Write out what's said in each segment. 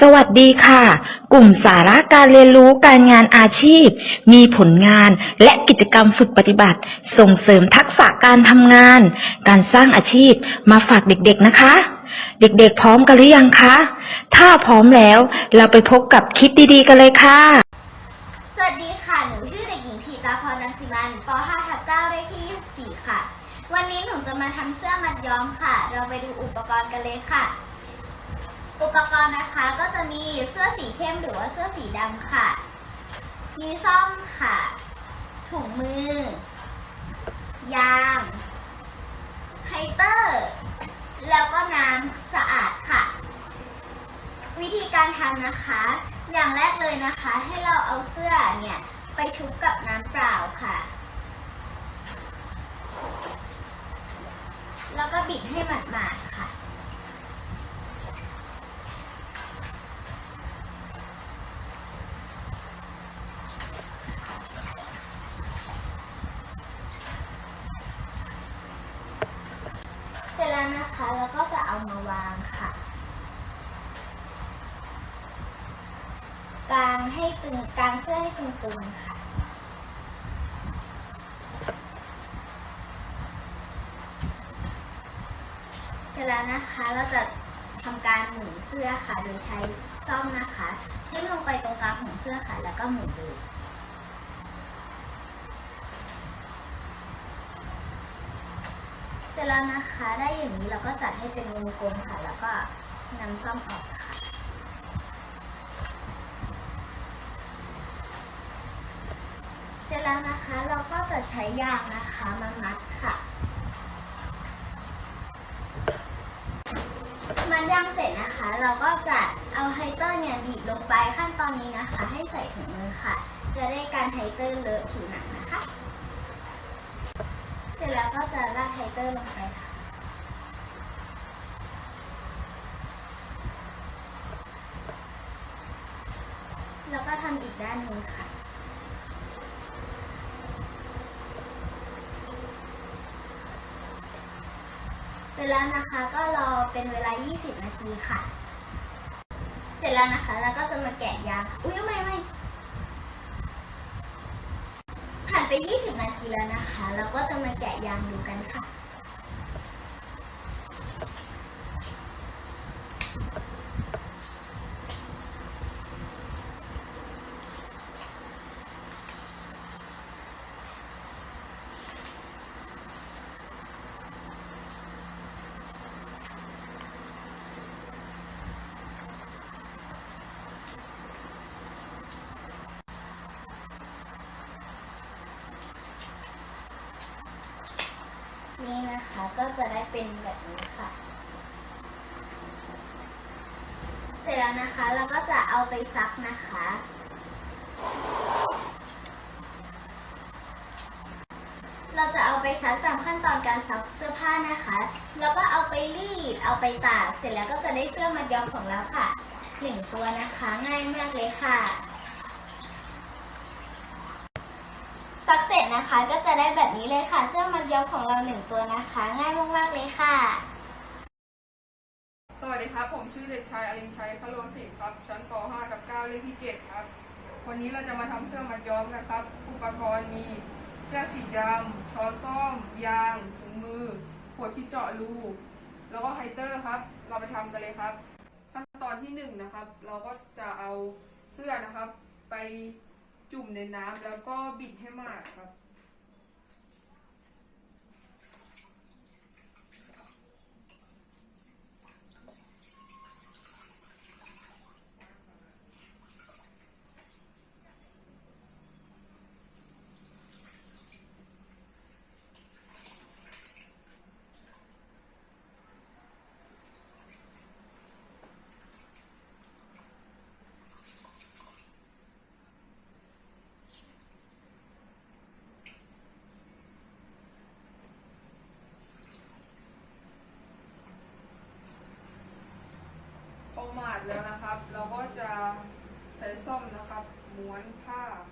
สวัสดีค่ะ กลุ่มสาระการเรียนรู้การงานอาชีพ มีผลงานและกิจกรรมฝึกปฏิบัติ ส่งเสริมทักษะการทำงาน การสร้างอาชีพมาฝากเด็กๆนะคะ เด็กๆพร้อมกันหรือยังคะ ถ้าพร้อมแล้วเราไปพบกับคลิปดีๆกันเลยค่ะ สวัสดีค่ะ หนูชื่อเด็กหญิงพีตาพรรังสิมันป .5 ทับ9เลขที่ 24 ค่ะ วันนี้หนูจะมาทำเสื้อมัดย้อมค่ะ เราไปดูอุปกรณ์กันเลยค่ะ อุปกรณ์นะคะก็จะมีเสื้อสีเข้มหรือว่าเสื้อสีดำค่ะ มีซ่อมค่ะ ถุงมือ ยางไฮเตอร์ แล้วก็น้ำสะอาดค่ะ วิธีการทำนะคะ อย่างแรกเลยนะคะ ให้เราเอาเสื้อเนี่ยไปชุบกับน้ำเปล่าค่ะ แล้วก็บิดให้หมาดๆค่ะ เสร็จแล้วนะคะแล้วก็จะเอามาวางค่ะ กางให้ตึงกางเสื้อให้ตึงๆค่ะ เสร็จแล้วนะคะเราจะทำการหมุนเสื้อค่ะ โดยใช้ซ่อมนะคะ จิ้มลงไปตรงกลางของเสื้อค่ะ แล้วก็หมุนดูเสร็จแล้วนะคะ ได้อย่างนี้เราก็จัดให้เป็นวงกลมค่ะ แล้วก็นำซ่อมออกค่ะ เสร็จ แล้วนะคะ เราก็จะใช้ยางนะคะมามัดค่ะ มันยางเสร็จนะคะ เราก็จะเอาไฮเตอร์เนี่ยบีบลงไปขั้นตอนนี้นะคะ ให้ใส่ถุงมือค่ะ จะได้การไฮเตอร์เลอะผิวหนังนะคะ เสร็จแล้วก็จะราดไฮเตอร์ลงไปค่ะแล้วก็ทำอีกด้านหนึงค่ะ เสร็จ แล้วนะคะ ก็รอเป็นเวลา 20 นาทีค่ะ เสร็จแล้วนะคะ แล้วก็จะมาแกะยางอุ้ยไม่ไม่ผ่านไป 20 นาทีแล้วนะคะ เราก็จะมาแกะยางดูกันค่ะ นะคะก็จะได้เป็นแบบนี้ค่ะ เสร็จแล้วนะคะเราก็จะเอาไปซักนะคะเราจะเอาไปซักตามขั้นตอนการซักเสื้อผ้านะคะ แล้วก็เอาไปรีด เอาไปตาก เสร็จแล้วก็จะได้เสื้อมัดย้อมของเราค่ะหนึ่งตัวนะคะ ง่ายมากเลยค่ะ ซักเสร็จนะคะก็จะได้แบบนี้เลยค่ะ เสื้อมัดย้อม ของเราหนึ่งตัวนะคะ ง่ายมากๆเลยค่ะ สวัสดีครับ ผมชื่อเด็กชายอรินชัยพะโลศิษฐ์ครับ ชั้นป .5 กับ 9 เลขที่ 7 ครับ วันนี้เราจะมาทำเสื้อมัดย้อมกันครับ อุปกรณ์มีเสื้อสีดำช้อนซ่อม ยาง ถุงมือ ขวดที่เจาะรู แล้วก็ไฮเตอร์ครับ เราไปทำกันเลยครับ ขั้นตอนที่หนึ่งนะครับ เราก็จะเอาเสื้อนะครับ ไปจุ่มในน้ำแล้วก็บิดให้มากครับ ดแล้วนะครับ เราก็จะใช้ส้อมนะครับม้วนผ้าครับ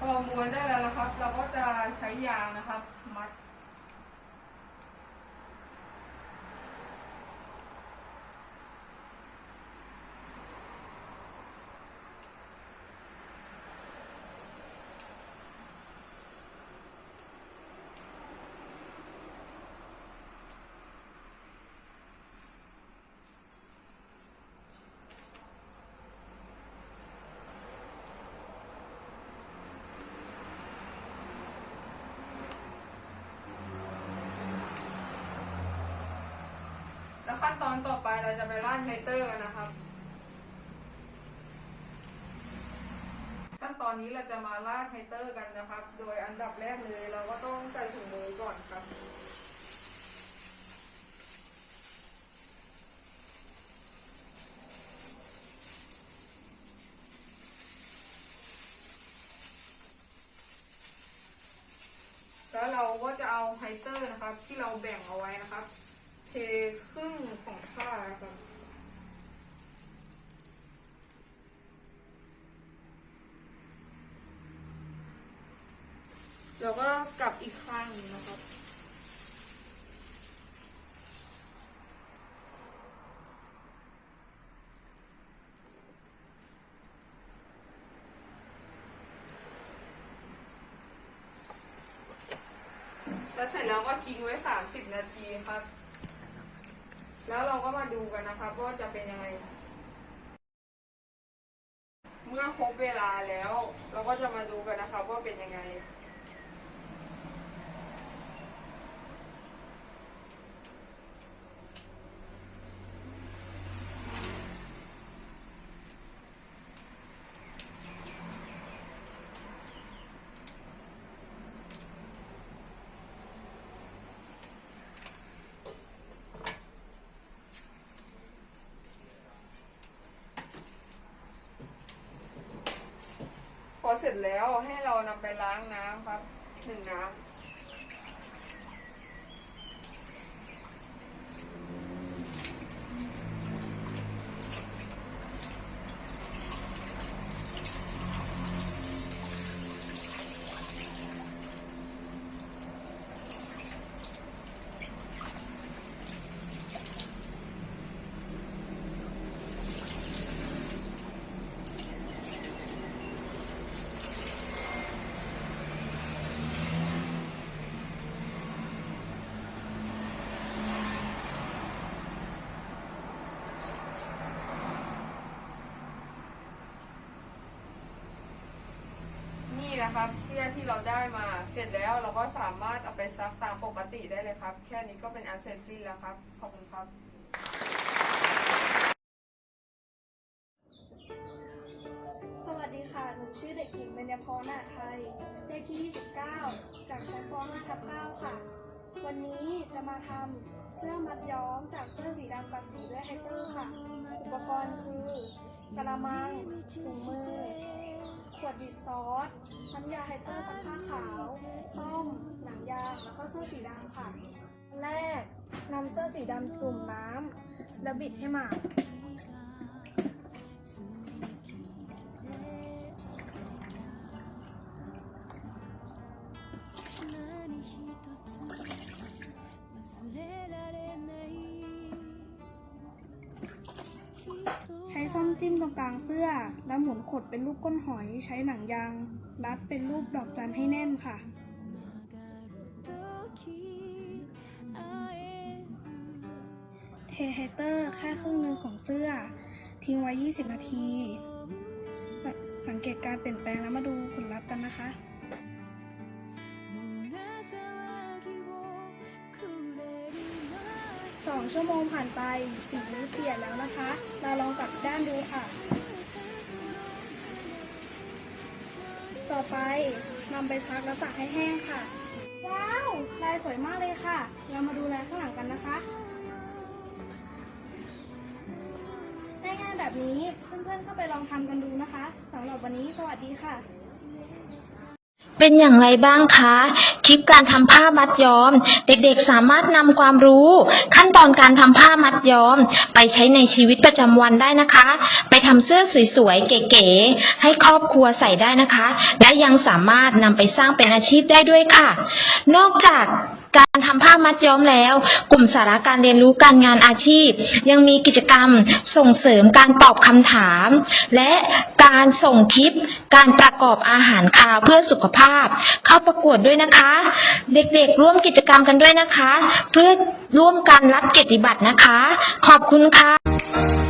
พอเราม้วนได้แล้วนะครับ เราก็จะใช้ยางนะครับ ขั้นตอนต่อไปเราจะไปราดไฮเตอร์กันนะครับ ขั้นตอนนี้เราจะมาราดไฮเตอร์กันนะครับ โดยอันดับแรกเลยเราก็ต้องใส่ถุงมือก่อนครับแล้วเราก็จะเอาไฮเตอร์นะครับ ที่เราแบ่งเอาไว้นะครับ เทครึ่งของผ้าครับแล้วก็กลับอีกข้างนึงนะครับ แล้วเสร็จแล้วก็ทิ้งไว้ 30 นาทีครับ แล้วเราก็มาดูกันนะครับว่าจะเป็นยังไง เมื่อครบเวลาแล้ว เราก็จะมาดูกันนะครับว่าเป็นยังไง เสร็จแล้วให้เรานำไปล้างน้ำครับหนึ่งน้ำ นะครับเสื้อที่เราได้มาเสร็จแล้วเราก็สามารถเอาไปซักตามปกติได้เลยครับ แค่นี้ก็เป็นอันเสร็จสิ้นแล้วครับ ขอบคุณครับ สวัสดีค่ะ หนูชื่อเด็กหญิงเบญญพรนาถไทย เลขที่ 29 จากชั้นป .5 ทับ9ค่ะ วันนี้จะมาทำเสื้อมัดย้อมจากเสื้อสีดำกัดสีด้วยไฮเตอร์ค่ะ อุปกรณ์คือกระมังถุงมือ ขวดบีบซอสน้ำยาไฮเตอร์ซักผ้าขาว ส้ม หนังยางแล้วก็เสื้อสีดำค่ะอันแรกนำเสื้อสีดำจุ่มน้ำแล้วบิดให้หมาด จิ้มตรงกลางเสื้อ แล้วหมุนขดเป็นรูปก้นหอยใช้หนังยาง รัดเป็นรูปดอกจันให้แน่นค่ะ เทไฮเตอร์แค่ครึ่งหนึ่งของเสื้อ ทิ้งไว้ 20 นาที สังเกตการเปลี่ยนแปลงแล้วมาดูผลลัพธ์กันนะคะ ชั่วโมงผ่านไปสีเปลี่ยนแล้วนะคะ เราลองกลับด้านดูค่ะ ต่อไปนำไปซักแล้วตากให้แห้งค่ะ ว้าว ลายสวยมากเลยค่ะ เรามาดูลายข้างหลังกันนะคะง่ายๆแบบนี้เพื่อนๆเข้าไปลองทำกันดูนะคะสำหรับวันนี้สวัสดีค่ะ เป็นอย่างไรบ้างคะคลิปการทำผ้ามัดย้อม เด็กๆสามารถนำความรู้ ขั้นตอนการทำผ้ามัดย้อม ไปใช้ในชีวิตประจำวันได้นะคะ ไปทำเสื้อสวยๆ เก๋ๆ ให้ครอบครัวใส่ได้นะคะ และยังสามารถนำไปสร้างเป็นอาชีพได้ด้วยค่ะ นอกจาก การทำผ้ามัดย้อมแล้ว กลุ่มสาระการเรียนรู้การงานอาชีพ ยังมีกิจกรรมส่งเสริมการตอบคำถาม และการส่งคลิป การประกอบอาหารคาวเพื่อสุขภาพ เข้าประกวดด้วยนะคะ เด็กๆ ร่วมกิจกรรมกันด้วยนะคะ เพื่อร่วมกันรับเกียรติบัตรนะคะ ขอบคุณค่ะ